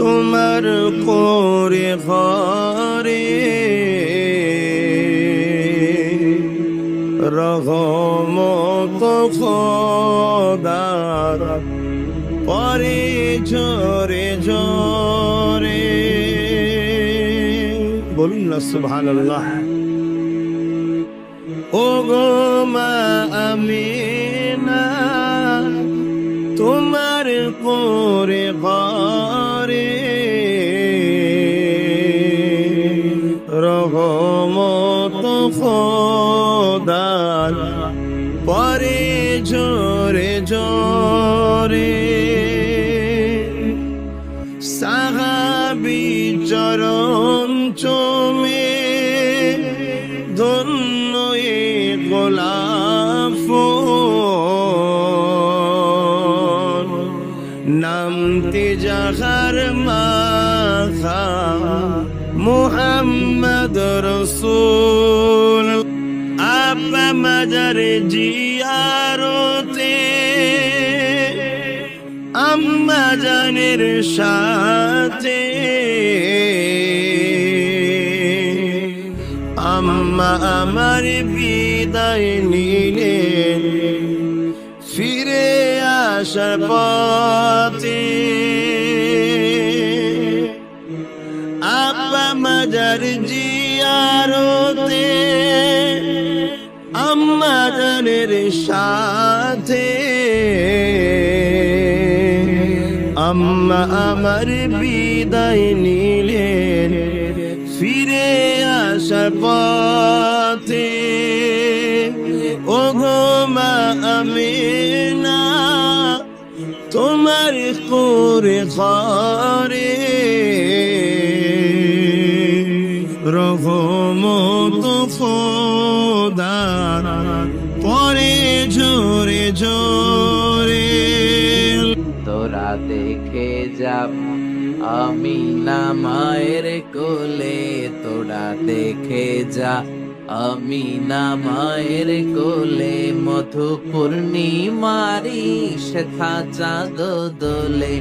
তোমার করে ঘরে রহমত খোদার পরে ঝরে ঝরে। বলুন না, সুবহানাল্লাহ। ও গো মা আমিনা, তোমার করে ঘরে খোদার পরে জোরে জোরে সাহাবি চরণ চমে ধন্য এ গোলাপ নামতে যাহার মাথা, মুহাম্মদ রসুল। আপা মাজার আম্মা জানের সাথে। আম্মা আমার বিদায় নিলেন, ফিরে আসার পথে। আব্বা মাজার জিয়ারতে জানের সাথে। আম্মা আমার বিদায় নিলেন ফিরে আসার পথে। ও গো মা আমিনা, তোমার করে ঘরে রহমত খোদার জোরে তোরা দেখে যাব আমি না মায়ের কোলে। তোরা দেখে যা আমি না মায়ের কোলে মধু পূর্ণিমারি শেখা চাঁদ দোলে,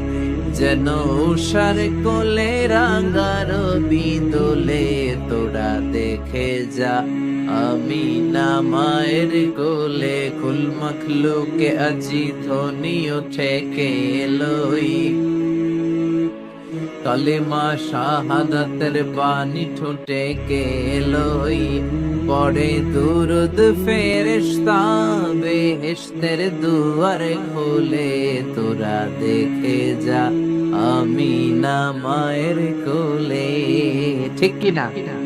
যেন উষার কোলে রাঙ্গার বিদোলে, তোরা দেখে যা। আমি না মায়ের কোলে কুল মখলুকে আজি ধ্বনি ওঠে কে লই কলেমা শাহাদাতের বাণী ঠোঁটে কে লই? পড়ে দুরুদ ফেরেশতা, বেহেশতের দুয়ার খোলে। তোরা দেখে যা আমি না মায়ের কোলে। ঠিক কি না